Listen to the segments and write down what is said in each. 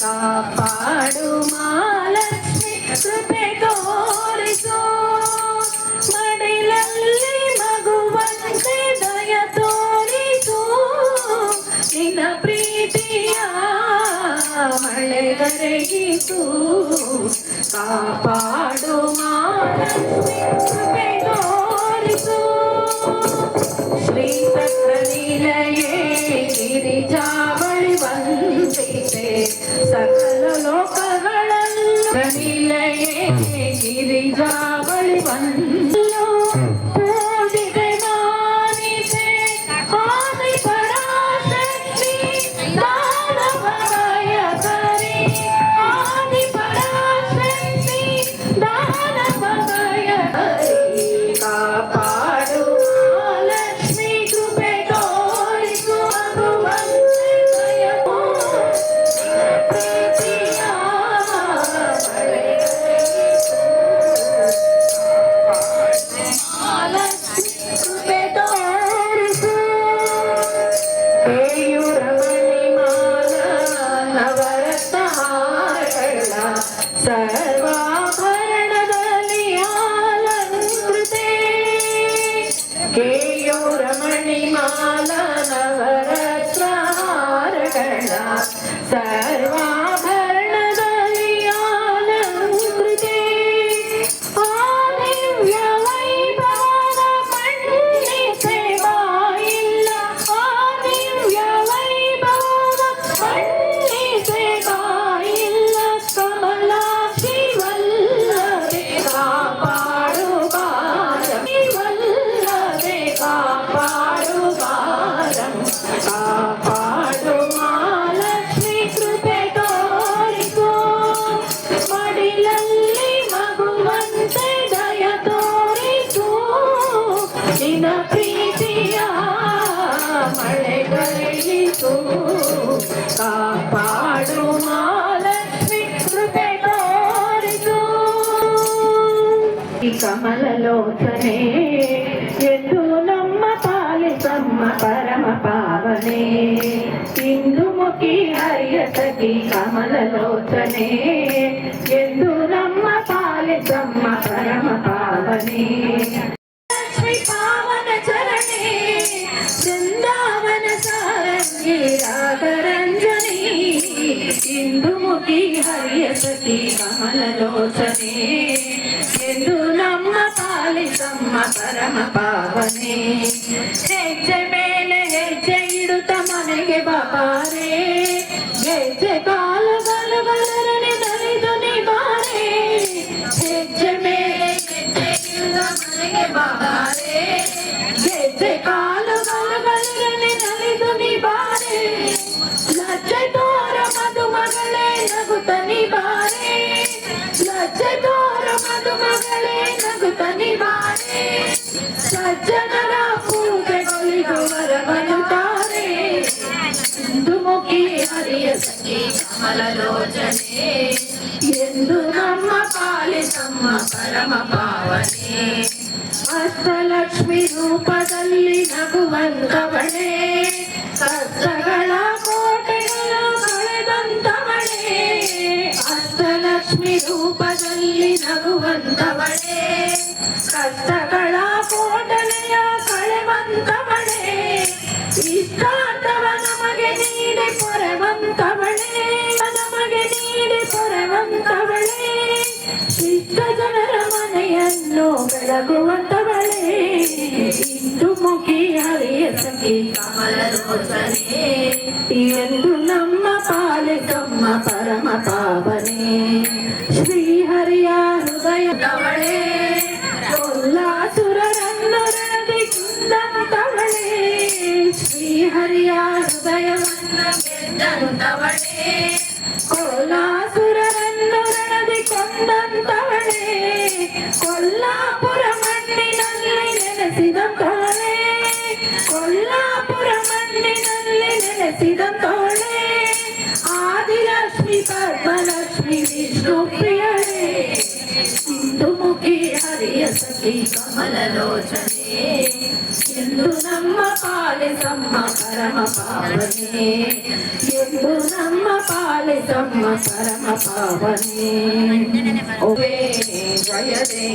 ಕಾಪಾಡು ಮಹಾಲಕ್ಷ್ಮಿ ಕೃಪೆ ತೋರಿಸು ಮಡಿಲಲ್ಲಿ ಮಗುವಂತೆ ದಯ ತೋರಿಸು ನಿನ್ನ ಪ್ರೀತಿಯ ಮಳೆಗರೆಯಿತು ಕಾಪಾಡು ಮಹಾಲಕ್ಷ್ಮಿ ಕೃಪೆ ತೋರಿಸು ಶ್ರೀ ಸಕಲೀಲಯೇ ಗಿರಿಜಾವಳಿ ವಂದಿತೆ ಸಕಲ ಲೋಕಗಳನ್ನು ನೀಲಯೇ ಗಿರಿಜಾವಳಿ ವಂದಿಲು కమలలోచనే ఎందు నమ్మ పాలిసమ్మ పరమ పావనే. ఇందుముఖి హరియ సఖి కమలలోచనే ఎందు నమ్మ పాలిసమ్మ పరమ పావనే. పావన చరణే బృందావన సారంగి రాగరంజని. ఇందుముఖి హరియ కమలలోచనే. ಪಾಲಿಸಮ್ಮ ಪರಮ ಪಾವನೆ ಹೆಜ್ಜೆ ಮೇಲೆ ಹೆಜ್ಜೆ ಇಡುತ್ತ ಮನೆಗೆ ಬಾರೆ ಹೆಜ್ಜೆ ಕಾಲುಗಳು ಬಲರನೆ ನಲಿದು ನಿಬಾರೆ ಹೆಜ್ಜೆ ಮೇಲೆ ಹೆಜ್ಜೆ ಇಡುತ್ತ ಮನೆಗೆ ಬಾರೆ ಹೆಜ್ಜೆ ಕಾಲುಗಳು ಹರಿಯ ಸಖಿ ಕಮಲಲೋಚನೆ ಎಂದು ನಮ್ಮ ಪಾಲಿಸಮ್ಮ ಪರಮ ಪಾವನೆ ಅಷ್ಟಲಕ್ಷ್ಮಿ ರೂಪದಲ್ಲಿ ನಗುವಂತವಳೆ ಕಷ್ಟಗಳ ಕೋಟೆಗಳ ಕಳೆದಂತವಳೆ ಅಷ್ಟಲಕ್ಷ್ಮಿ ರೂಪದಲ್ಲಿ ನಗುವಂತವಳೆ ಕಷ್ಟಗಳ ಕೋಟಲೆಯ ಕಳೆವಂತವಳೆ ಇಷ್ಟಾರ್ಥವ ನಮಗೆ ನೀಡಿ ಪೊರೆವಂತವಳೆ ನಮಗೆ ನೀಡಿ ಪೊರೆವಂತವಳೆ ಇಷ್ಟ ಜನರ ಮನೆಯನ್ನು ಬೆಳಗುವಂತವಳೆ ಇಂದು ಮುಖಿ ಹರಿಯ ಸಖಿ ಕಮಲರೋಚನೆ ಎಂದು ನಮ್ಮ ಪಾಲಿಸಮ್ಮ ಪರಮ ಪಾವನೆ ಶ್ರೀಹರಿಯ ಹೃದಯದವಳೆ ಕೊಲ್ಲಾಸುರರನ್ನು ಶ್ರೀಹರಿಯ ಹೃದಯವನ್ನು ಗೆದ್ದಂತವಳೆ ಕೋಲಾಸುರರನ್ನು ರಣದಿ ಕೊಂದಂತವಳೆ ಕೊಲ್ಲಾಪುರ శ్రీ కమలలోచనే ఎందు నమ్మ పాలిసమ్మ పరమ పావనే ఎందు నమ్మ పాలిసమ్మ పరమ పావనే. ఓవే జయదే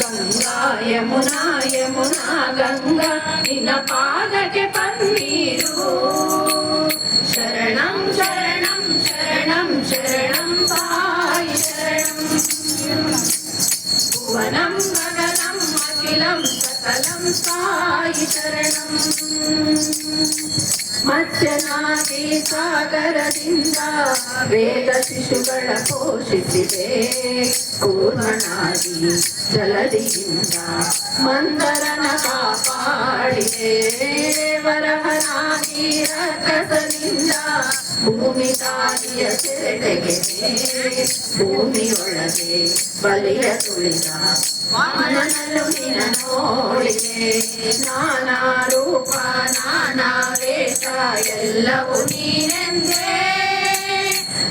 గంగా యమునా యమునా గంగా నిన్న పాదకే పన్నీరు. ಮಧ್ಯನಾದಿ ಸಾಗರದಿಂದ ವೇದ ಶಿಶುಗಳ ಪೋಷಿಸಿದೆ. ಕೂರ್ಮನಾದಿ ಜಲದಿಯಿಂದ ಮಂದರನ ಕಾಪಾಡಿದೆ. ವರಹನಾದಿ ರಕ್ಕಸನಿಂದ ಭೂಮಿ ತಾಯಿಯ ಸೆರೆಗೆದೆ ಭೂಮಿಯೊಳಗೆ ಬಲಿಯ ತುಳಿದ ನಿನ ನೋಡಿದೆ ನಾನಾ ರೂಪ ನಾನಾ ವೇಷ ಎಲ್ಲವೂ ನೀನೆಂದೇ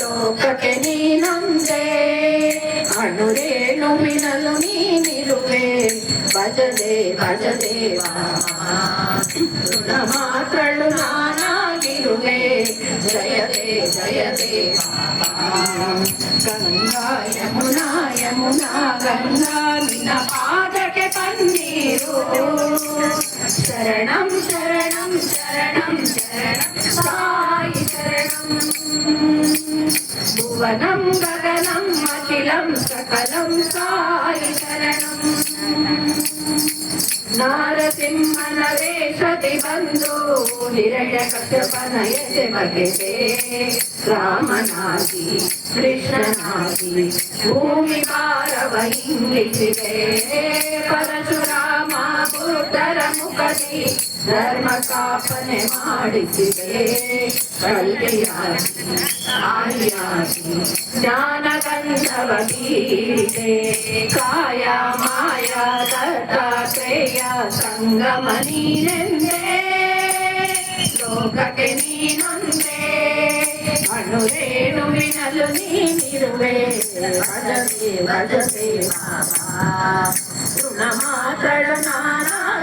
ಲೋಕಕ್ಕೆ ನೀನೊಂದೇ ಅಣುರೇಣುವಿನಲು ನೀನಿರುವೆ ಭಜದೆ ಭಜದೇವ ಋಣ ಮಾತ್ರಳು ನಾನಾಗಿರುವೆ దుర్గే జయతే జయతే గంగా యమునా యమునా గంగా నిన్న పాదకే పన్నీరు శరణం శరణం శరణం శరణం గగనం అఖిలం సకలం సాయి శరణం ವೇಷದಿ ಬಂದು ಹಿರಣ್ಯ ಕಶ್ಯಪನ ಎದೆ ಬಗೆದೆ ರಾಮನಾಗಿ ಕೃಷ್ಣನಾಗಿ ಭೂಮಿ ಭಾರವ ಹಿಂಗಿಸಿದೆ ಪರಶುರಾಮ ಬುದ್ಧರ ಮುಖದಿ ಧರ್ಮ ಸ್ಥಾಪನೆ ಮಾಡಿಸಿದೆ ಕಲ್ಪಿಯಾಗಿ ಆಯಾಗಿ ಜ್ಞಾನಗಂಧವ ಬೀರಿದೆ ಕಾಯ ಮಾಯ ದತ್ತಾತ್ರೇಯ ಸಂಗಮ ನೀನೆಂದೇ ಲೋಕಕ್ಕೆ ನೀನೊಂದೇ ಅಣುರೇಣುವಿನಲು ನೀನಿರುವೆ ಭಜದೆ ಭಜದೆ ಮಾಮಾ ಋಣ ಮಾತ್ರಳು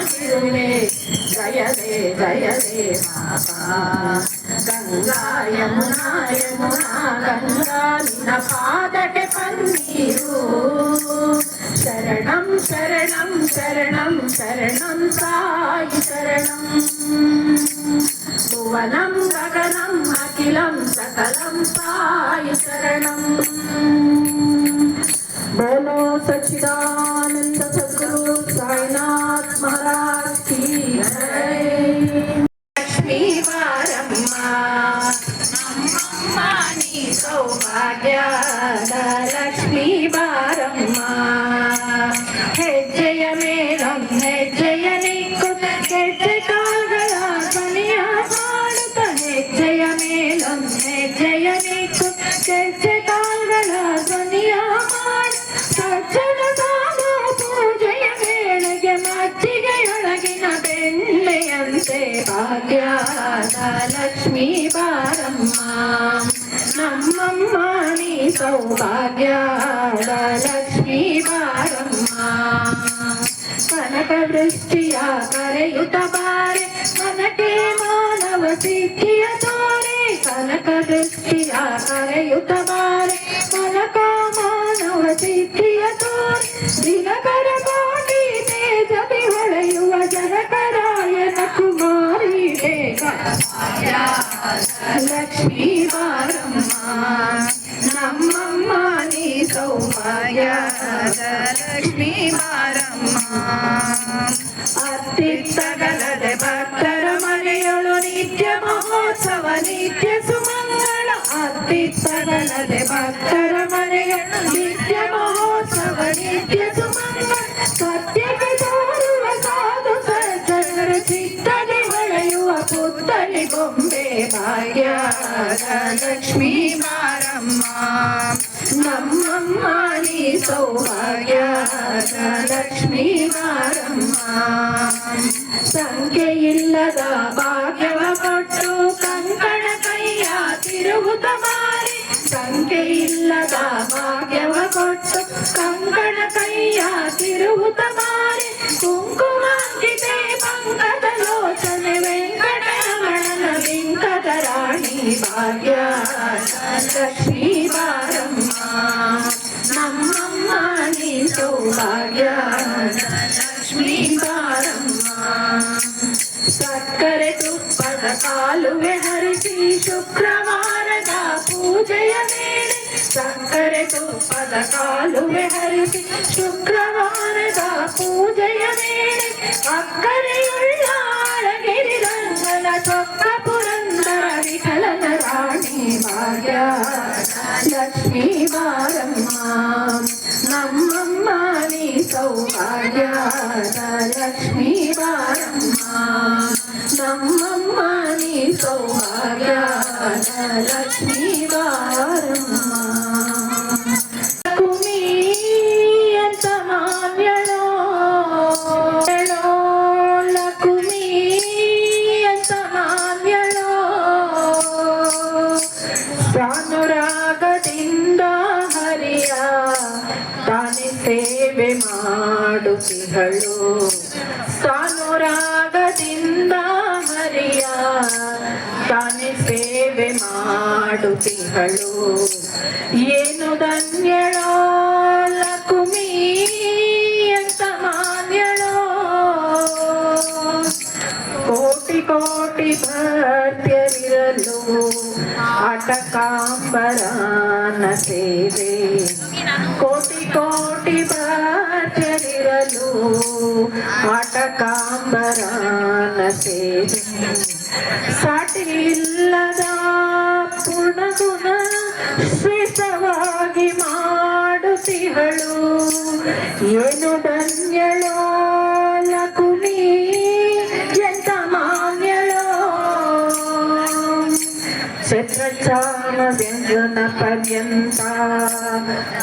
శివులే జయదే జయదే గంగా యమునా యమునా గంగా నిన్న పాదట పన్నీరు శరణం శరణం శరణం శరణం సాయి శరణం. భువనం గగనం అఖిలం సకలం సాయి శరణం. బోలో సచిదా ಮೇಲಂ ಹೆಜ್ಜೆಯ ನಿಕ್ಕು ಹೆಜ್ಜೆ ಕಾಲ್ಗಳ ಧ್ವನಿಯ ಮಾಡು ಸಜ್ಜನ ಸಾಗು ಪೂಜೆಯ ವೇಳೆಗೆ ಮಜ್ಜಿಗೆಯೊಳಗಿನ ಬೆಣ್ಣೆಯಂತೆ ಭಾಗ್ಯದ ಲಕ್ಷ್ಮೀ ಬಾರಮ್ಮ ನಮ್ಮಮ್ಮ ನೀ ಸೌಭಾಗ್ಯದ ಲಕ್ಷ್ಮೀ ಬಾರಮ್ಮ ಕನಕ ವೃಷ್ಟಿಯ ಕರೆಯುತ್ತ ಬಾರೆ ಮನಕ್ಕೆ ಮಾನವ ಸಿದ್ಧಿಯ ತೋರೆ ಕನಕ ವೃಷ್ಟಿಯ ಕರೆಯುತ್ತ ಬಾರೆ ಮನಕ ಮಾನವ ಸಿದ್ಧಿಯ ತೋರೆ ದಿನಕರ ಕೋಟಿ ತೇಜವಿ ಹೊಳೆಯುವ ಜನಕರಾಯನ ಕುಮಾರಿ ಲಕ್ಷ್ಮೀ ಬಾರಮ್ಮ ನಮ್ಮಮ್ಮ ನೀ ಸೌಭಾಗ್ಯ ಲಕ್ಷ್ಮೀ ಬಾರಮ್ಮ ಅತ್ತಿತ್ತಗಲದೆ ಭಕ್ತರ ಮನೆಯೊಳು ನಿತ್ಯ ಮಹೋತ್ಸವ ನಿತ್ಯ ಸುಮಂಗಳ ಅತ್ತಿತ್ತಗಲದೆ ಭಕ್ತರ ಮನೆಯೊಳು ನಿತ್ಯ ಮಹೋತ್ಸವ ನಿತ್ಯ ಸುಮಂಗಳ ಸತ್ಯಕ್ಕೆ ತೋರುವ ಸಾಧು ಸಜ್ಜನರ ಚಿತ್ತಗೆ ಹೊಳೆಯುವ ಪುತ್ತಲಿ ಗೊಂಬೆ ಭಾಗ್ಯದ ಲಕ್ಷ್ಮೀ ಬಾರಮ್ಮ ನಮ್ಮಮ್ಮ ನೀ ಸೌಭಾಗ್ಯದ ಲಕ್ಷ್ಮೀ ಬಾರಮ್ಮ ಸಂಖ್ಯೆ ಇಲ್ಲದ ಭಾಗ್ಯವ ಕೊಟ್ಟು ಕಂಕಣ ಕೈಯ ತಿರುಗುತ್ತ ಮಾರಿ ಸಂಖ್ಯೆ ಇಲ್ಲದ ಭಾಗ್ಯವ ಕೊಟ್ಟು ಕಂಕಣ ಕೈಯ ತಿರುಗುತ್ತ ಮಾರಿ ಕುಂಕುಮಾಂಕಿತೆ ಪಂಕದ ಲೋಚನೆ ವೆಂಕಟರಮಣನ ಬಿಂಕದ ರಾಣಿ ಭಾಗ್ಯ ಲಕ್ಷ್ಮೀ ಬಾರಮ್ಮ ನಮ್ಮಮ್ಮ ನೀ ಸೌಭಾಗ್ಯ ಲಕ್ಷ್ಮೀ ಬಾರಮ್ಮ ಸಕ್ಕರೆ ತುಪ್ಪದ ಕಾಲುವೆ ಹರಿಸಿ ಶುಕ್ರವಾರದ విజయమే సంకరకు పథకాలు హరిసి శుక్రవారద పూజయమే. అక్కరయుళ్ళగిరి రంగల చొక్క పురందర విఠలన రాణి భార్య లక్ష్మీ వారమ్మ నమ్మమ్మ నీ సౌభాగ్య లక్ష్మీ ತಾನೆ ಸೇವೆ ಮಾಡುತ್ತಿಹಳು ಏನು ಧನ್ಯಳೋ ಲಕುಮಿ ಅಂತ ಮಾನ್ಯಳೋ ಕೋಟಿ ಕೋಟಿ ಭಕ್ತರಿರಲು ಆಟಕಾಂಬರಾನ ಸೇವೆ ಕೋಟಿ ಕೋಟಿ ಭಕ್ತರಿರಲು ಆಟಕಾಂಬರಾನ ಸೇವೆ ಸಾಟಿ ಇಲ್ಲದ ಪೂರ್ಣಗುಣ ಶ್ರೇಷ್ಠವಾಗಿ ಮಾಡುತ್ತಿಹಳು ಏನು ಧನ್ಯಳೋ? ಛತ್ರಚಾಮ ವ್ಯಂಜನ ಪರ್ಯಂತ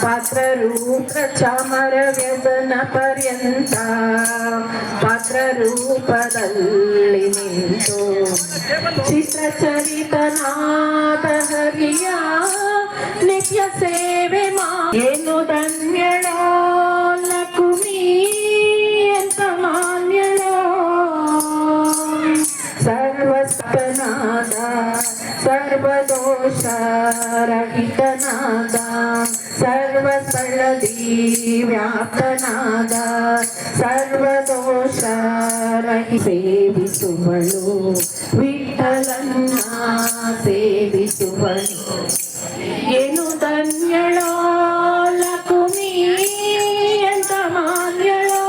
ಪಾತ್ರ ರೂಪ ಚಾಮರ ವ್ಯಂಜನ ಪರ್ಯಂತ ಪಾತ್ರ ರೂಪದಲ್ಲಿ ನಿಂತು ಚಿತ್ರಚರಿತನಾದ ಹರಿಯ ನಿತ್ಯ ಸೇವೆ ಮಾ ಏನು ಧನ್ಯಳೋ ಸರ್ವದೋಷ ರಹಿತನಾದ ಸರ್ವಸ್ಥಳದಿ ವ್ಯಾಪ್ತನಾದ ಸರ್ವದೋಷ ರಹಿ ಸೇವಿಸುವಳು ವಿಠಲನ್ನ ಸೇವಿಸುವಳು ಏನು ಧನ್ಯಳೋ ಲಕುಮಿ ಅಂತ ಮಾನ್ಯಳೋ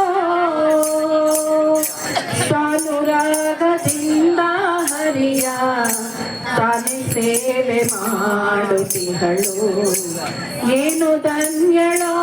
ಸಾನುರಾಗದಿಂದ ಹರಿಯ ತಾನೆ ಸೇವೆ ಮಾಡುತ್ತಿಗಳು ಏನು ಧನ್ಯಳೋ